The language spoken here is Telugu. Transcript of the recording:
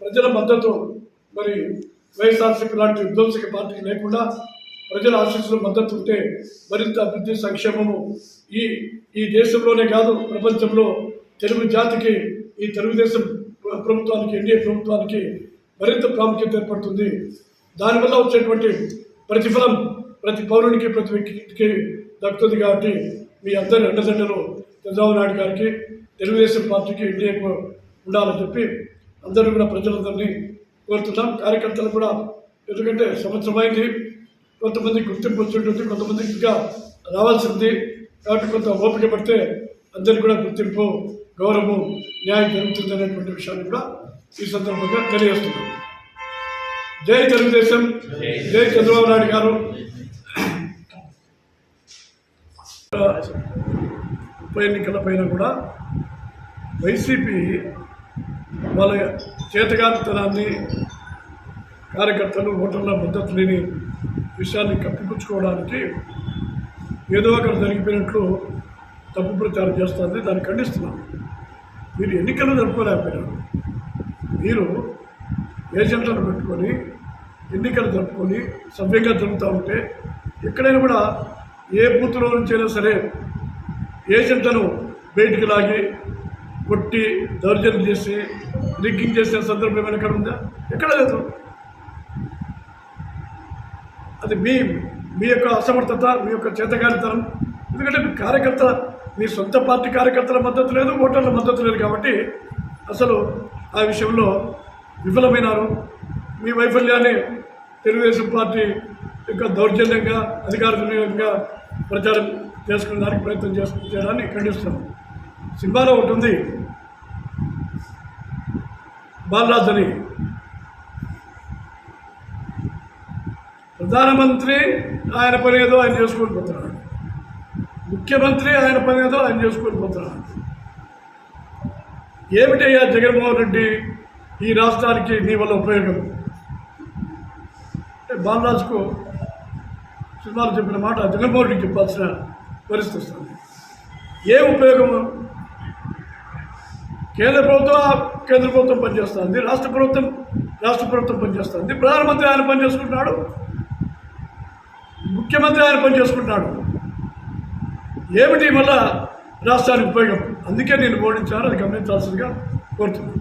प्रजा मदत मरी वैस युद्ध पार्टी लेकिन ప్రజల ఆశీస్సులు మద్దతు ఉంటే మరింత అభివృద్ధి సంక్షేమము ఈ ఈ దేశంలోనే కాదు ప్రపంచంలో తెలుగు జాతికి ఈ తెలుగుదేశం ప్రభుత్వానికి ఎన్డీఏ ప్రభుత్వానికి మరింత ప్రాముఖ్యత ఏర్పడుతుంది. దానివల్ల వచ్చేటువంటి ప్రతిఫలం ప్రతి పౌరునికి ప్రతి వ్యక్తికి దక్కుతుంది కాబట్టి మీ అందరి అండదండలు చంద్రబాబు నాయుడు గారికి తెలుగుదేశం పార్టీకి ఎన్డీఏకు ఉండాలని చెప్పి అందరూ కూడా ప్రజలందరినీ కోరుతున్నాం. కార్యకర్తలు కూడా ఎందుకంటే సంవత్సరం కొంతమంది గుర్తింపు వచ్చి కొంతమందికి ఇంకా రావాల్సింది కాబట్టి కొంత ఓపిక పడితే అందరికీ కూడా గుర్తింపు గౌరవం న్యాయం జరుగుతుంది అనేటువంటి విషయాన్ని కూడా ఈ సందర్భంగా తెలియజేస్తున్నాం. జై తెలుగుదేశం. జై చంద్రబాబు నాయుడు గారు. ఉప ఎన్నికల పైన కూడా వైసీపీ వాళ్ళ చేతగాతనాన్ని కార్యకర్తలు ఓటర్ల మద్దతు లేని విషయాన్ని కప్పిపుచ్చుకోవడానికి ఏదో అక్కడ జరిగిపోయినట్లు తప్పు ప్రచారం చేస్తుంది దాన్ని ఖండిస్తున్నాను. మీరు ఎన్నికలు జరుపుకోలేకపోయినారు. మీరు ఏజెంట్లను పెట్టుకొని ఎన్నికలు జరుపుకొని సవ్యంగా జరుగుతూ ఉంటే ఎక్కడైనా కూడా ఏ బూత్లో నుంచైనా సరే ఏజెంట్లను బయటికి లాగి కొట్టి దౌర్జన్యం చేసి రిగ్గింగ్ చేసిన సందర్భం ఏమైనా ఎక్కడ ఉందా? ఎక్కడ లేదు. అది మీ మీ యొక్క అసమర్థత మీ యొక్క చేతగానితనం. ఎందుకంటే మీ కార్యకర్త మీ సొంత పార్టీ కార్యకర్తల మద్దతు లేదు ఓటర్ల మద్దతు లేదు కాబట్టి అసలు ఆ విషయంలో విఫలమైనారు. మీ వైఫల్యాన్ని తెలుగుదేశం పార్టీ యొక్క దౌర్జన్యంగా అధికార దుర్వినియోగంగా ప్రచారం చేసుకునేదానికి ప్రయత్నం చేస్తు చేయడాన్ని ఖండిస్తున్నాం. సినిమాలో ఒకటి ఉంది. బాలరాజ్ అని ప్రధానమంత్రి ఆయన పని ఏదో ఆయన చేసుకొని పోతున్నాడు. ముఖ్యమంత్రి ఆయన పని ఏదో ఆయన చేసుకొని పోతున్నాడు. ఏమిటయ్యా జగన్మోహన్ రెడ్డి ఈ రాష్ట్రానికి నీ వల్ల ఉపయోగం? అంటే బాలరాజుకు సినిమాలు చెప్పిన మాట జగన్మోహన్ రెడ్డికి చెప్పాల్సిన పరిస్థితి వస్తుంది. ఏ ఉపయోగము? కేంద్ర ప్రభుత్వం కేంద్ర ప్రభుత్వం పనిచేస్తుంది. రాష్ట్ర ప్రభుత్వం రాష్ట్ర ప్రభుత్వం పనిచేస్తుంది. ప్రధానమంత్రి ఆయన పని చేసుకుంటున్నాడు. ముఖ్యమంత్రి ఆయన పని ఏమిటి వల్ల రాష్ట్రానికి ఉపయోగం? అందుకే నేను ఓడించాను అది గమనించాల్సిందిగా కోరుతున్నాను.